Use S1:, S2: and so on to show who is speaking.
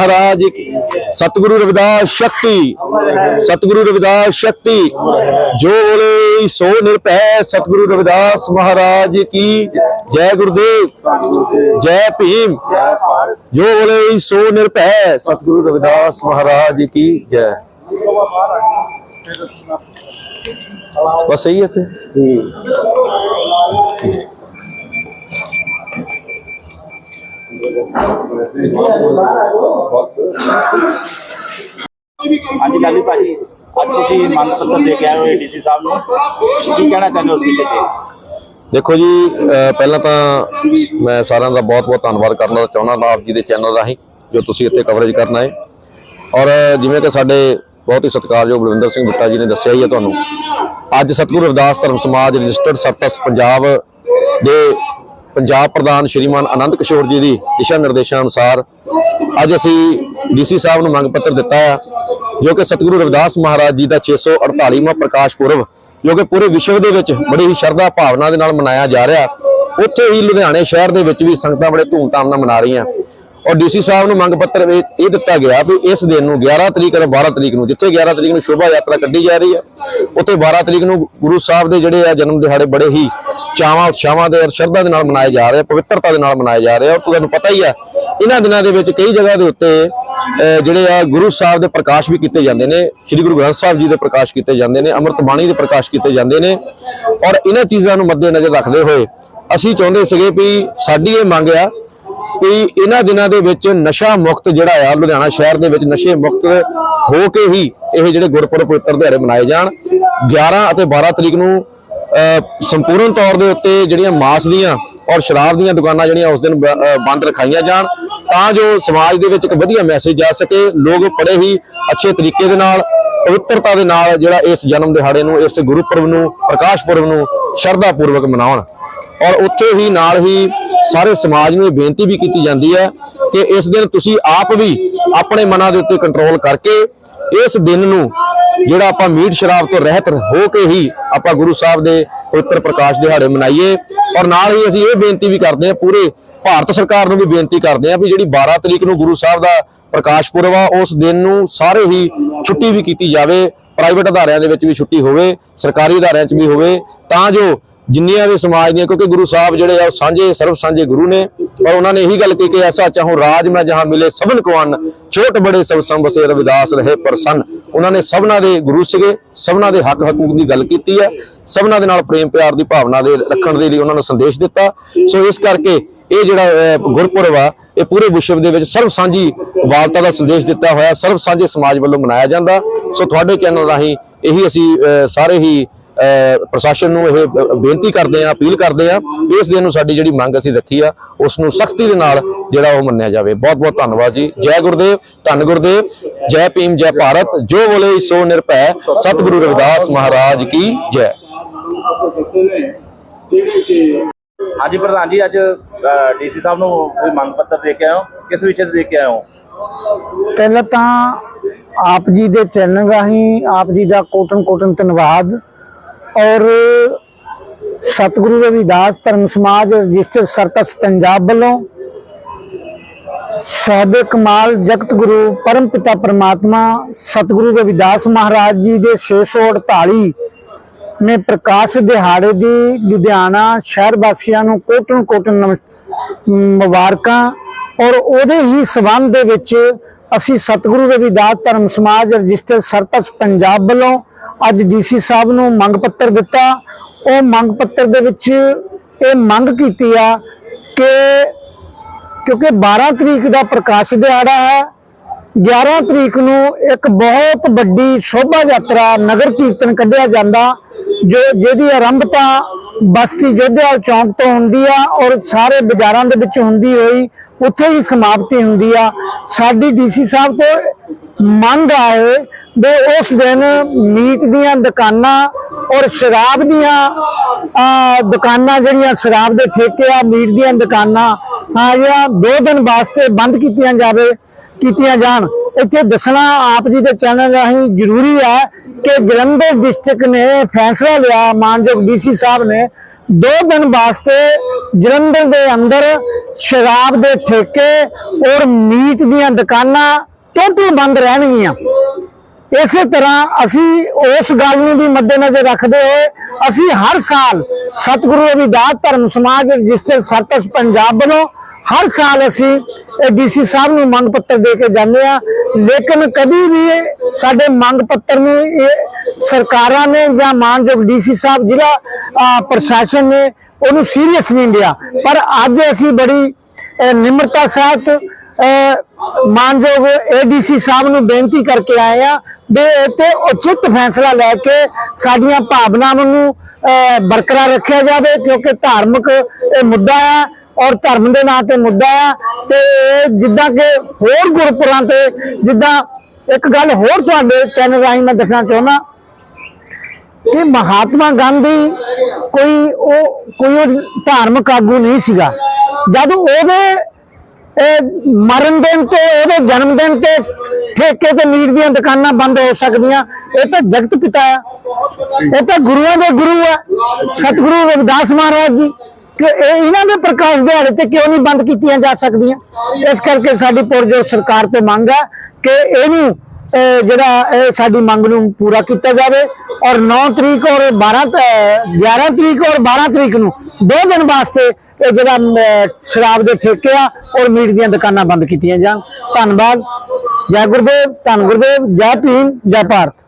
S1: ਮਹਾਰਾਜ, ਸਤਿਗੁਰੂ ਰਵਿਦਾਸ ਸ਼ਕਤੀ, ਸਤਿਗੁਰੂ ਰਵਿਦਾਸ ਸ਼ਕਤੀ, ਜੋ ਬੋਲੇ ਸੋ ਨਿਰਭੈ, ਸਤਿਗੁਰੂ ਰਵਿਦਾਸ ਮਹਾਰਾਜ ਕੀ ਜੈ ਗੁਰਦੇਵ, ਜੈ ਭੀਮ, ਜੋ ਬੋਲੇ ਸੋ ਨਿਰਭੈ, ਸਤਿਗੁਰੂ ਰਵਿਦਾਸ ਮਹਾਰਾਜ ਕੀ ਜੈ। ਬਸ ਇਹੀ ਹੈ ਤੇ ਹੂੰ।
S2: ਹਾਂਜੀ ਲਾਲੀ ਭਾਜੀ, ਅੱਜ ਤੁਸੀਂ ਮੰਗ ਪੱਤਰ ਦੇ ਕੇ ਆਏ ਹੋ ਡੀਸੀ ਸਾਹਿਬ ਨੂੰ। ਕੀ ਕਹਿਣਾ ਚਾਹੁੰਦੇ ਹੋ ਉਸ ਵਿਸ਼ੇ ਤੇ?
S1: ਦੇਖੋ ਜੀ ਪਹਿਲਾਂ ਤਾਂ ਮੈਂ ਸਾਰਿਆਂ ਦਾ ਬਹੁਤ-ਬਹੁਤ ਧੰਨਵਾਦ ਕਰਨਾ ਚਾਹੁੰਦਾ ਆਪ ਜੀ ਦੇ ਚੈਨਲ ਰਾਹੀਂ, ਜੋ ਤੁਸੀਂ ਇੱਥੇ ਕਵਰੇਜ ਕਰਨਾ ਹੈ ਔਰ ਜਿਵੇਂ ਕਿ ਸਾਡੇ ਬਹੁਤ ਹੀ ਸਤਿਕਾਰਯੋਗ ਬਲਵਿੰਦਰ ਸਿੰਘ ਬੁੱਟਾ ਜੀ ਨੇ ਦੱਸਿਆ ਹੀ ਹੈ ਤੁਹਾਨੂੰ, ਅੱਜ ਸਤਿਗੁਰੂ ਰਵਿਦਾਸ ਧਰਮ ਸਮਾਜ ਰਜਿਸਟਰਡ ਸਰਪ੍ਰਸਤ ਪੰਜਾਬ ਦੇ ਪੰਜਾਬ ਪ੍ਰਧਾਨ ਸ਼੍ਰੀਮਾਨ ਆਨੰਦ ਕਿਸ਼ੋਰ ਜੀ ਦੀ ਦਿਸ਼ਾ ਨਿਰਦੇਸ਼ਾਂ ਅਨੁਸਾਰ ਅੱਜ ਅਸੀਂ ਡੀਸੀ ਸਾਹਿਬ ਨੂੰ ਮੰਗ ਪੱਤਰ ਦਿੱਤਾ ਹੈ ਜੋ ਕਿ ਸਤਿਗੁਰੂ ਰਵਿਦਾਸ ਮਹਾਰਾਜ ਜੀ ਦਾ 648ਵਾਂ ਪ੍ਰਕਾਸ਼ ਪੁਰਬ, ਜੋ ਕਿ ਪੂਰੇ ਵਿਸ਼ਵ ਦੇ ਵਿੱਚ ਬੜੀ ਹੀ ਸ਼ਰਧਾ ਭਾਵਨਾ ਦੇ ਨਾਲ ਮਨਾਇਆ ਜਾ ਰਿਹਾ। ਉੱਥੇ ਹੀ ਲੁਧਿਆਣੇ ਸ਼ਹਿਰ ਦੇ ਵਿੱਚ ਵੀ ਸੰਗਤਾਂ ਬੜੇ ਧੂਮਧਾਮ ਨਾਲ ਮਨਾ ਰਹੀਆਂ। ਔਰ ਡੀਸੀ ਸਾਹਿਬ ਨੂੰ ਮੰਗ ਪੱਤਰ ਇਹ ਇਹ ਦਿੱਤਾ ਗਿਆ ਵੀ ਇਸ ਦਿਨ ਨੂੰ 11 ਤਰੀਕ ਅਤੇ 12 ਤਰੀਕ ਨੂੰ, ਜਿੱਥੇ 11 ਤਰੀਕ ਨੂੰ ਸ਼ੋਭਾ ਯਾਤਰਾ ਕੱਢੀ ਜਾ ਰਹੀ ਹੈ ਉੱਥੇ 12 ਤਰੀਕ ਨੂੰ ਗੁਰੂ ਸਾਹਿਬ ਦੇ ਜਿਹੜੇ ਆ ਜਨਮ ਦਿਹਾੜੇ ਬੜੇ ਹੀ ਚਾਵਾਂ ਉਤਸ਼ਾਵਾਂ ਦੇ ਔਰ ਸ਼ਰਧਾ ਦੇ ਨਾਲ ਮਨਾਏ ਜਾ ਰਹੇ ਪਵਿੱਤਰਤਾ ਦੇ ਨਾਲ ਮਨਾਏ ਜਾ ਰਹੇ ਔਰ ਤੁਹਾਨੂੰ ਪਤਾ ਹੀ ਹੈ ਇਹਨਾਂ ਦਿਨਾਂ ਦੇ ਵਿੱਚ ਕਈ ਜਗ੍ਹਾ ਦੇ ਉੱਤੇ ਜਿਹੜੇ ਆ ਗੁਰੂ ਸਾਹਿਬ ਦੇ ਪ੍ਰਕਾਸ਼ ਵੀ ਕੀਤੇ ਜਾਂਦੇ ਨੇ, ਸ੍ਰੀ ਗੁਰੂ ਗ੍ਰੰਥ ਸਾਹਿਬ ਜੀ ਦੇ ਪ੍ਰਕਾਸ਼ ਕੀਤੇ ਜਾਂਦੇ ਨੇ, ਅੰਮ੍ਰਿਤ ਬਾਣੀ ਦੇ ਪ੍ਰਕਾਸ਼ ਕੀਤੇ ਜਾਂਦੇ ਨੇ, ਔਰ ਇਹਨਾਂ ਚੀਜ਼ਾਂ ਨੂੰ ਮੱਦੇਨਜ਼ਰ ਰੱਖਦੇ ਹੋਏ ਅਸੀਂ ਚਾਹੁੰਦੇ ਸੀਗੇ ਵੀ ਸਾਡੀ ਇਹ ਮੰਗ ਆ ਵੀ ਇਹਨਾਂ ਦਿਨਾਂ ਦੇ ਵਿੱਚ ਨਸ਼ਾ ਮੁਕਤ ਜਿਹੜਾ ਆ, ਲੁਧਿਆਣਾ ਸ਼ਹਿਰ ਦੇ ਵਿੱਚ ਨਸ਼ੇ ਮੁਕਤ ਹੋ ਕੇ ਹੀ ਇਹ ਜਿਹੜੇ ਗੁਰਪੁਰਬ ਪਵਿੱਤਰ ਦਿਹਾੜੇ ਮਨਾਏ ਜਾਣ। 11 ਅਤੇ 12 ਤਰੀਕ ਨੂੰ ਸੰਪੂਰਨ ਤੌਰ ਦੇ ਉੱਤੇ ਜਿਹੜੀਆਂ ਮਾਸ ਦੀਆਂ ਔਰ ਸ਼ਰਾਬ ਦੀਆਂ ਦੁਕਾਨਾਂ ਜਿਹੜੀਆਂ ਉਸ ਦਿਨ ਬ- ਬੰਦ ਰਖਾਈਆਂ ਜਾਣ, ਤਾਂ ਜੋ ਸਮਾਜ ਦੇ ਵਿੱਚ ਇੱਕ ਵਧੀਆ ਮੈਸੇਜ ਜਾ ਸਕੇ, ਲੋਕ ਬੜੇ ਹੀ ਅੱਛੇ ਤਰੀਕੇ ਦੇ ਨਾਲ, ਪਵਿੱਤਰਤਾ ਦੇ ਨਾਲ ਜਿਹੜਾ ਇਸ ਜਨਮ ਦਿਹਾੜੇ ਨੂੰ, ਇਸ ਗੁਰਪੁਰਬ ਨੂੰ, ਪ੍ਰਕਾਸ਼ ਪੁਰਬ ਨੂੰ ਸ਼ਰਧਾ ਪੂਰਵਕ ਮਨਾਉਣ। ਔਰ ਉੱਥੇ ਹੀ ਨਾਲ ਹੀ ਸਾਰੇ ਸਮਾਜ ਨੂੰ ਇਹ ਬੇਨਤੀ ਵੀ ਕੀਤੀ ਜਾਂਦੀ ਹੈ ਕਿ ਇਸ ਦਿਨ ਤੁਸੀਂ ਆਪ ਵੀ ਆਪਣੇ ਮਨਾਂ ਦੇ ਉੱਤੇ ਕੰਟਰੋਲ ਕਰਕੇ, ਇਸ ਦਿਨ ਨੂੰ ਜਿਹੜਾ ਆਪਾਂ ਮੀਟ ਸ਼ਰਾਬ ਤੋਂ ਰਹਿਤ ਹੋ ਕੇ ਹੀ ਆਪਾਂ ਗੁਰੂ ਸਾਹਿਬ ਦੇ ਪਵਿੱਤਰ ਪ੍ਰਕਾਸ਼ ਦਿਹਾੜੇ ਮਨਾਈਏ। ਔਰ ਨਾਲ ਹੀ ਅਸੀਂ ਇਹ ਬੇਨਤੀ ਵੀ ਕਰਦੇ ਹਾਂ, ਪੂਰੇ ਭਾਰਤ ਸਰਕਾਰ ਨੂੰ ਵੀ ਬੇਨਤੀ ਕਰਦੇ ਹਾਂ ਵੀ ਜਿਹੜੀ 12 ਤਰੀਕ ਨੂੰ ਗੁਰੂ ਸਾਹਿਬ ਦਾ ਪ੍ਰਕਾਸ਼ ਪੁਰਬ ਆ, ਉਸ ਦਿਨ ਨੂੰ ਸਾਰੇ ਹੀ ਛੁੱਟੀ ਵੀ ਕੀਤੀ ਜਾਵੇ ਪ੍ਰਾਈਵੇਟ ਅਦਾਰਿਆਂ ਦੇ ਵਿੱਚ ਵੀ ਛੁੱਟੀ ਹੋਵੇ, ਸਰਕਾਰੀ ਅਦਾਰਿਆਂ 'ਚ ਵੀ ਹੋਵੇ, ਤਾਂ ਜੋ ਜਿੰਨੀਆਂ ਵੀ ਸਮਾਜ ਦੀਆਂ, ਕਿਉਂਕਿ ਗੁਰੂ ਸਾਹਿਬ ਜਿਹੜੇ ਆ, ਉਹ ਸਾਂਝੇ, ਸਰਬ ਸਾਂਝੇ ਗੁਰੂ ਨੇ। ਔਰ ਉਹਨਾਂ ਨੇ ਇਹੀ ਗੱਲ ਕਹੀ ਕਿ ਐਸਾ ਚਾਹੂੰ ਰਾਜ ਮੈਂ ਜਹਾਂ ਮਿਲੇ, ਸਭਨ ਕੋ ਅੰਨ, ਛੋਟ ਬੜੇ ਸਭ ਸੰਬਸੇ ਰਵਿਦਾਸ ਰਹੇ ਪ੍ਰਸੰਨ। ਉਹਨਾਂ ਨੇ ਸਭਨਾਂ ਦੇ ਗੁਰੂ ਸੀਗੇ, ਸਭਨਾਂ ਦੇ ਹੱਕ ਹਕੂਕ ਦੀ ਗੱਲ ਕੀਤੀ ਹੈ ਸਭਨਾਂ ਦੇ ਨਾਲ ਪ੍ਰੇਮ ਪਿਆਰ ਦੀ ਭਾਵਨਾ ਦੇ ਰੱਖਣ ਦੇ ਲਈ ਉਹਨਾਂ ਨੂੰ ਸੰਦੇਸ਼ ਦਿੱਤਾ। ਸੋ ਇਸ ਕਰਕੇ ਇਹ ਜਿਹੜਾ ਗੁਰਪੁਰਬ ਆ, ਇਹ ਪੂਰੇ ਵਿਸ਼ਵ ਦੇ ਵਿੱਚ ਸਰਬ ਸਾਂਝੀ ਵਾਲਤਾ ਦਾ ਸੰਦੇਸ਼ ਦਿੱਤਾ ਹੋਇਆ, ਸਰਬ ਸਾਂਝੇ ਸਮਾਜ ਵੱਲੋਂ ਮਨਾਇਆ ਜਾਂਦਾ। ਸੋ ਤੁਹਾਡੇ ਚੈਨਲ ਰਾਹੀਂ ਇਹੀ ਅਸੀਂ ਸਾਰੇ ਹੀ ਪ੍ਰਸ਼ਾਸਨ ਨੂੰ ਇਹ ਬੇਨਤੀ ਕਰਦੇ ਆ ਅਪੀਲ ਕਰਦੇ ਆ ਇਸ ਦਿਨ ਨੂੰ ਸਾਡੀ ਜਿਹੜੀ ਮੰਗ ਅਸੀਂ ਰੱਖੀ ਆ ਉਸ ਨੂੰ ਸਖਤੀ ਦੇ ਨਾਲ ਜਿਹੜਾ ਉਹ ਮੰਨਿਆ ਜਾਵੇ। ਬਹੁਤ ਬਹੁਤ ਧੰਨਵਾਦ ਜੀ। ਜੈ ਗੁਰਦੇਵ ਧੰਨ ਗੁਰਦੇਵ ਜੈ ਭੀਮ ਜੈ ਭਾਰਤ ਜੋ ਬੋਲੇ ਸੋ ਨਿਰਭੈ। ਸਤਿਗੁਰੂ ਰਵਿਦਾਸ ਮਹਾਰਾਜ ਕੀ ਜੈ।
S2: ਹਾਂਜੀ ਪ੍ਰਧਾਨ ਜੀ ਅੱਜ ਡੀਸੀ ਸਾਹਿਬ ਨੂੰ ਕੋਈ ਮੰਗ ਪੱਤਰ ਦੇ ਕੇ ਆਏ ਹੋ ਕਿਸ ਵਿਸ਼ੇ ਤੇ ਦੇ ਕੇ ਆਏ ਹੋ
S3: ਪਹਿਲਾਂ ਤਾਂ ਆਪ ਜੀ ਦੇ ਚੈਨਲ ਰਾਹੀਂ ਆਪ ਜੀ ਦਾ ਕੋਟਨ ਕੋਟਨ ਧੰਨਵਾਦ। ਔਰ ਸਤਿਗੁਰੂ ਰਵਿਦਾਸ ਧਰਮ ਸਮਾਜ ਰਜਿਸਟਰ ਸਰਕਸ ਪੰਜਾਬ ਵੱਲੋਂ ਸਾਹਿਬ ਕਮਾਲ ਜਗਤ ਗੁਰੂ ਪਰਮ ਪਿਤਾ ਪਰਮਾਤਮਾ ਸਤਿਗੁਰੂ ਰਵਿਦਾਸ ਮਹਾਰਾਜ ਜੀ ਦੇ 648 ਨੇ ਪ੍ਰਕਾਸ਼ ਦਿਹਾੜੇ ਦੀ ਲੁਧਿਆਣਾ ਸ਼ਹਿਰ ਵਾਸੀਆਂ ਨੂੰ ਕੋਟਨ ਕੋਟਨ ਨਮ- ਮੁਬਾਰਕਾਂ। ਔਰ ਉਹਦੇ ਹੀ ਸਬੰਧ ਦੇ ਵਿੱਚ ਅਸੀਂ ਸਤਿਗੁਰੂ ਰਵਿਦਾਸ ਧਰਮ ਸਮਾਜ ਰਜਿਸਟਰ ਸਰਤਸ ਪੰਜਾਬ ਵੱਲੋਂ ਅੱਜ ਡੀਸੀ ਸਾਹਿਬ ਨੂੰ ਮੰਗ ਪੱਤਰ ਦਿੱਤਾ। ਉਹ ਮੰਗ ਪੱਤਰ ਦੇ ਵਿੱਚ ਇਹ ਮੰਗ ਕੀਤੀ ਆ ਕਿ ਕਿਉਂਕਿ 12 ਤਰੀਕ ਦਾ ਪ੍ਰਕਾਸ਼ ਦਿਹਾੜਾ ਹੈ 11 ਤਰੀਕ ਨੂੰ ਇੱਕ ਬਹੁਤ ਵੱਡੀ ਸ਼ੋਭਾ ਯਾਤਰਾ ਨਗਰ ਕੀਰਤਨ ਕੱਢਿਆ ਜਾਂਦਾ, ਜੋ ਜਿਹਦੀ ਆਰੰਭਤਾ ਬਸਤੀ ਜੋਧੇਵਾਲ ਚੌਂਕ ਤੋਂ ਹੁੰਦੀ ਆ ਔਰ ਸਾਰੇ ਬਾਜ਼ਾਰਾਂ ਦੇ ਵਿੱਚ ਹੁੰਦੀ ਹੋਈ ਉੱਥੇ ਹੀ ਸਮਾਪਤੀ ਹੁੰਦੀ ਆ। ਸਾਡੀ ਡੀਸੀ ਸਾਹਿਬ ਤੋਂ ਮੰਗ ਆਏ ਵੀ ਉਸ ਦਿਨ ਮੀਟ ਦੀਆਂ ਦੁਕਾਨਾਂ ਔਰ ਸ਼ਰਾਬ ਦੀਆਂ ਦੁਕਾਨਾਂ ਜਿਹੜੀਆਂ ਸ਼ਰਾਬ ਦੇ ਠੇਕੇ ਆ, ਮੀਟ ਦੀਆਂ ਦੁਕਾਨਾਂ ਆ ਜਿਹੜੀਆਂ ਦੋ ਦਿਨ ਵਾਸਤੇ ਬੰਦ ਕੀਤੀਆਂ ਜਾਵੇ, ਕੀਤੀਆਂ ਜਾਣ। ਇੱਥੇ ਦੱਸਣਾ ਆਪ ਜੀ ਦੇ ਚੈਨਲ ਰਾਹੀਂ ਜ਼ਰੂਰੀ ਹੈ ਕਿ ਜਲੰਧਰ ਡਿਸਟ੍ਰਿਕਟ ਨੇ ਫੈਸਲਾ ਲਿਆ, ਮਾਨਯੋਗ ਡੀਸੀ ਸਾਹਿਬ ਨੇ, ਦੋ ਦਿਨ ਵਾਸਤੇ ਜਲੰਧਰ ਦੇ ਅੰਦਰ ਸ਼ਰਾਬ ਦੇ ਠੇਕੇ ਔਰ ਮੀਟ ਦੀਆਂ ਦੁਕਾਨਾਂ ਟੋਟਲ ਬੰਦ ਰਹਿਣਗੀਆਂ। ਇਸੇ ਤਰ੍ਹਾਂ ਅਸੀਂ ਉਸ ਗੱਲ ਨੂੰ ਵੀ ਮੱਦੇਨਜ਼ਰ ਰੱਖਦੇ ਹੋਏ ਅਸੀਂ ਹਰ ਸਾਲ ਸਤਿਗੁਰੂ ਰਵਿਦਾਸ ਧਰਮ ਸਮਾਜ ਰਜਿਸਟਰ ਸਰਤਸ ਪੰਜਾਬ ਵੱਲੋਂ ਹਰ ਸਾਲ ਅਸੀਂ ਡੀਸੀ ਸਾਹਿਬ ਨੂੰ ਮੰਗ ਪੱਤਰ ਦੇ ਕੇ ਜਾਂਦੇ ਆ ਲੇਕਿਨ ਕਦੀ ਵੀ ਸਾਡੇ ਮੰਗ ਪੱਤਰ ਨੂੰ ਇਹ ਸਰਕਾਰਾਂ ਨੇ ਜਾਂ ਮਾਨਯੋਗ ਡੀਸੀ ਸਾਹਿਬ, ਜ਼ਿਲ੍ਹਾ ਪ੍ਰਸ਼ਾਸਨ ਨੇ ਉਹਨੂੰ ਸੀਰੀਅਸ ਨਹੀਂ ਲਿਆ। ਪਰ ਅੱਜ ਅਸੀਂ ਬੜੀ ਨਿਮਰਤਾ ਸਹਿਤ ਮਾਨਯੋਗ ਏਡੀਸੀ ਸਾਹਿਬ ਨੂੰ ਬੇਨਤੀ ਕਰਕੇ ਆਏ ਆ ਵੀ ਇੱਥੇ ਉਚਿਤ ਫੈਸਲਾ ਲੈ ਕੇ ਸਾਡੀਆਂ ਭਾਵਨਾਵਾਂ ਨੂੰ ਬਰਕਰਾਰ ਰੱਖਿਆ ਜਾਵੇ, ਕਿਉਂਕਿ ਧਾਰਮਿਕ ਇਹ ਮੁੱਦਾ ਹੈ ਔਰ ਧਰਮ ਦੇ ਨਾਂ ਤੇ ਮੁੱਦਾ ਆ ਤੇ ਇਹ ਜਿੱਦਾਂ ਕਿ ਹੋਰ ਗੁਰਪੁਰਾਂ ਤੇ ਜਿੱਦਾਂ ਇੱਕ ਗੱਲ ਹੋਰ ਤੁਹਾਡੇ ਚੈਨਲ ਰਾਹੀਂ ਮੈਂ ਦੱਸਣਾ ਚਾਹੁੰਦਾ ਕਿ ਮਹਾਤਮਾ ਗਾਂਧੀ ਕੋਈ ਉਹ, ਕੋਈ ਧਾਰਮਿਕ ਆਗੂ ਨਹੀਂ ਸੀਗਾ। ਜਦ ਉਹਦੇ ਇਹ ਮਰਨ ਦਿਨ ਤੇ, ਉਹਦੇ ਜਨਮ ਦਿਨ ਤੇ ਠੇਕੇ ਤੇ ਮੀਟ ਦੀਆਂ ਦੁਕਾਨਾਂ ਬੰਦ ਹੋ ਸਕਦੀਆਂ। ਇਹ ਤਾਂ ਜਗਤ ਪਿਤਾ ਆ। ਇਹ ਤਾਂ ਗੁਰੂਆਂ ਦੇ ਗੁਰੂ ਆ। ਸਤਿਗੁਰੂ ਰਵਿਦਾਸ ਮਹਾਰਾਜ ਜੀ, ਕਿ ਇਹ ਇਹਨਾਂ ਦੇ ਪ੍ਰਕਾਸ਼ ਦਿਹਾੜੇ ਤੇ ਕਿਉਂ ਨਹੀਂ ਬੰਦ ਕੀਤੀਆਂ ਜਾ ਸਕਦੀਆਂ? ਇਸ ਕਰਕੇ ਸਾਡੀ ਪੁਰਜੋਰ ਸਰਕਾਰ ਤੇ ਮੰਗ ਹੈ ਕਿ ਇਹਨੂੰ ਜਿਹੜਾ, ਇਹ ਸਾਡੀ ਮੰਗ ਨੂੰ ਪੂਰਾ ਕੀਤਾ ਜਾਵੇ ਔਰ 9 ਤਰੀਕ ਔਰ 12 ਤ- 11 ਤਰੀਕ ਔਰ 12 ਤਰੀਕ ਨੂੰ ਦੋ ਦਿਨ ਵਾਸਤੇ ਇਹ ਜਿਹੜਾ ਸ਼ਰਾਬ ਦੇ ਠੇਕੇ ਆ, ਔਰ ਮੀਟ ਦੀਆਂ ਦੁਕਾਨਾਂ ਬੰਦ ਕੀਤੀਆਂ ਜਾਣ। ਧੰਨਵਾਦ। ਜੈ ਗੁਰਦੇਵ, ਧੰਨ ਗੁਰਦੇਵ, ਜੈ ਭੀਮ, ਜੈ ਭਾਰਤ।